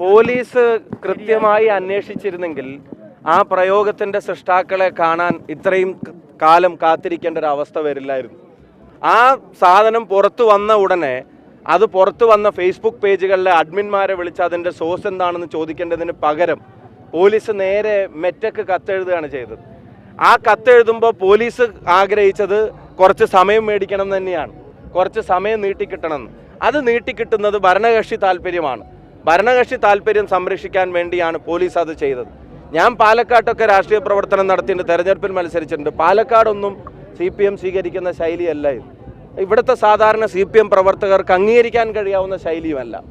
Police കൃത്യമായി അന്വേഷിച്ചിരുന്നെങ്കിൽ ആ പ്രയോഗത്തിന്റെ സൃഷ്ടാക്കളെ കാണാൻ ഇത്രയും കാലം കാത്തിരിക്കേണ്ട ഒരു അവസ്ഥ വരില്ലായിരുന്നു. ആ സാധനം പുറത്തു വന്ന ഉടനെ അത് പുറത്തു വന്ന ഫേസ്ബുക്ക് പേജുകളിലെ അഡ്മിന്മാരെ വിളിച്ച് അതിന്റെ സോഴ്സ് എന്താണെന്ന് ചോദിക്കേണ്ടതിന് പകരം പോലീസ് നേരെ മെറ്റക്ക് കത്തെഴുതുകയാണ് ചെയ്തത്. ആ കത്തെഴുതുമ്പോൾ പോലീസ് ആഗ്രഹിച്ചത് കുറച്ച് സമയം മേടിക്കണം തന്നെയാണ്. കുറച്ച് സമയം നീട്ടിക്കിട്ടണം. അത് നീട്ടിക്കിട്ടുന്നത് ഭരണകക്ഷി താല്പര്യമാണ്. ഭരണകക്ഷി താല്പര്യം സംരക്ഷിക്കാൻ വേണ്ടിയാണ് പോലീസ് അത് ചെയ്തത്. ഞാൻ പാലക്കാട്ടൊക്കെ രാഷ്ട്രീയ പ്രവർത്തനം നടത്തിയിട്ട് തെരഞ്ഞെടുപ്പിൽ മത്സരിച്ചിട്ടുണ്ട്. പാലക്കാടൊന്നും സി പി എം സ്വീകരിക്കുന്ന ശൈലിയല്ല ഇത്. ഇവിടുത്തെ സാധാരണ സി പി എം പ്രവർത്തകർക്ക് അംഗീകരിക്കാൻ കഴിയാവുന്ന ശൈലിയുമല്ല.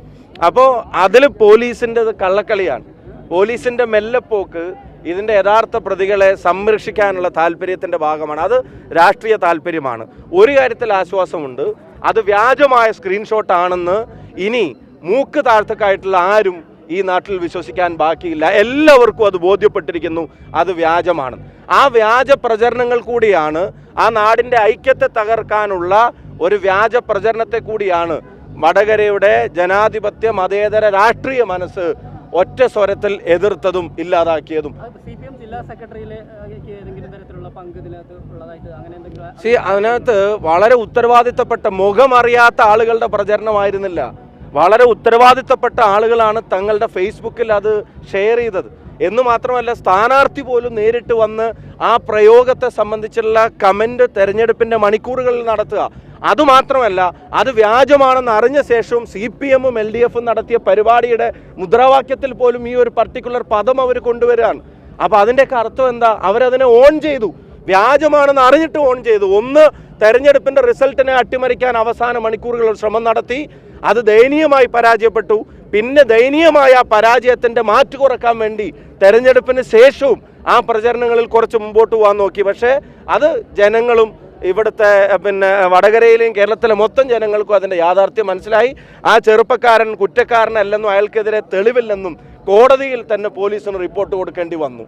അപ്പോൾ അതിൽ പോലീസിന്റെ കള്ളക്കളിയാണ്. പോലീസിന്റെ മെല്ലപ്പോക്ക് ഇതിന്റെ യഥാർത്ഥ പ്രതികളെ സംരക്ഷിക്കാനുള്ള താല്പര്യത്തിന്റെ ഭാഗമാണ്. അത് രാഷ്ട്രീയ താല്പര്യമാണ്. ഒരു കാര്യത്തിൽ ആശ്വാസമുണ്ട്. അത് വ്യാജമായ സ്ക്രീൻഷോട്ട് ആണെന്ന് ഇനി മൂക്ക് താഴ്ത്തക്കായിട്ടുള്ള ആരും ഈ നാട്ടിൽ വിശ്വസിക്കാൻ ബാക്കിയില്ല. എല്ലാവർക്കും അത് ബോധ്യപ്പെട്ടിരിക്കുന്നു. അത് വ്യാജമാണ്. ആ വ്യാജ പ്രചരണങ്ങൾ കൂടിയാണ് ആ നാടിന്റെ ഐക്യത്തെ തകർക്കാനുള്ള ഒരു വ്യാജ പ്രചരണത്തെ കൂടിയാണ് വടകരയുടെ ജനാധിപത്യ മതേതര രാഷ്ട്രീയ മനസ്സ് ഒറ്റ സ്വരത്തിൽ എതിർത്തതും ഇല്ലാതാക്കിയതും. സി അതിനകത്ത് വളരെ ഉത്തരവാദിത്തപ്പെട്ട മുഖമറിയാത്ത ആളുകളുടെ പ്രചരണമായിരുന്നില്ല. വളരെ ഉത്തരവാദിത്തപ്പെട്ട ആളുകളാണ് തങ്ങളുടെ ഫേസ്ബുക്കിൽ അത് ഷെയർ ചെയ്തത്. എന്ന് മാത്രമല്ല സ്ഥാനാർത്ഥി പോലും നേരിട്ട് വന്ന് ആ പ്രയോഗത്തെ സംബന്ധിച്ചുള്ള കമന്റ് തെരഞ്ഞെടുപ്പിന്റെ മണിക്കൂറുകളിൽ നടത്തുക. അതുമാത്രമല്ല അത് വ്യാജമാണെന്ന് അറിഞ്ഞ ശേഷവും സി പി എമ്മും എൽ ഡി എഫും നടത്തിയ പരിപാടിയുടെ മുദ്രാവാക്യത്തിൽ പോലും ഈ ഒരു പർട്ടിക്കുലർ പദം അവർ കൊണ്ടുവരികയാണ്. അപ്പോൾ അതിന്റെയൊക്കെ അർത്ഥം എന്താ? അവരതിനെ ഓൺ ചെയ്തു. വ്യാജമാണെന്ന് അറിഞ്ഞിട്ട് ഓൺ ചെയ്തു. ഒന്ന് തെരഞ്ഞെടുപ്പിന്റെ റിസൾട്ടിനെ അട്ടിമറിക്കാൻ അവസാന മണിക്കൂറുകൾ ശ്രമം നടത്തി. അത് ദയനീയമായി പരാജയപ്പെട്ടു. പിന്നെ ദയനീയമായ ആ പരാജയത്തിന്റെ മാറ്റു കുറയ്ക്കാൻ വേണ്ടി തെരഞ്ഞെടുപ്പിന് ശേഷവും ആ പ്രചരണങ്ങളിൽ കുറച്ച് മുമ്പോട്ട് പോകാൻ നോക്കി. പക്ഷേ അത് ജനങ്ങളും ഇവിടുത്തെ പിന്നെ വടകരയിലെയും കേരളത്തിലെ മൊത്തം ജനങ്ങൾക്കും അതിന്റെ യാഥാർത്ഥ്യം മനസ്സിലായി. ആ ചെറുപ്പക്കാരൻ കുറ്റക്കാരനല്ലെന്നും അയാൾക്കെതിരെ തെളിവില്ലെന്നും കോടതിയിൽ തന്നെ പോലീസിന് റിപ്പോർട്ട് കൊടുക്കേണ്ടി വന്നു.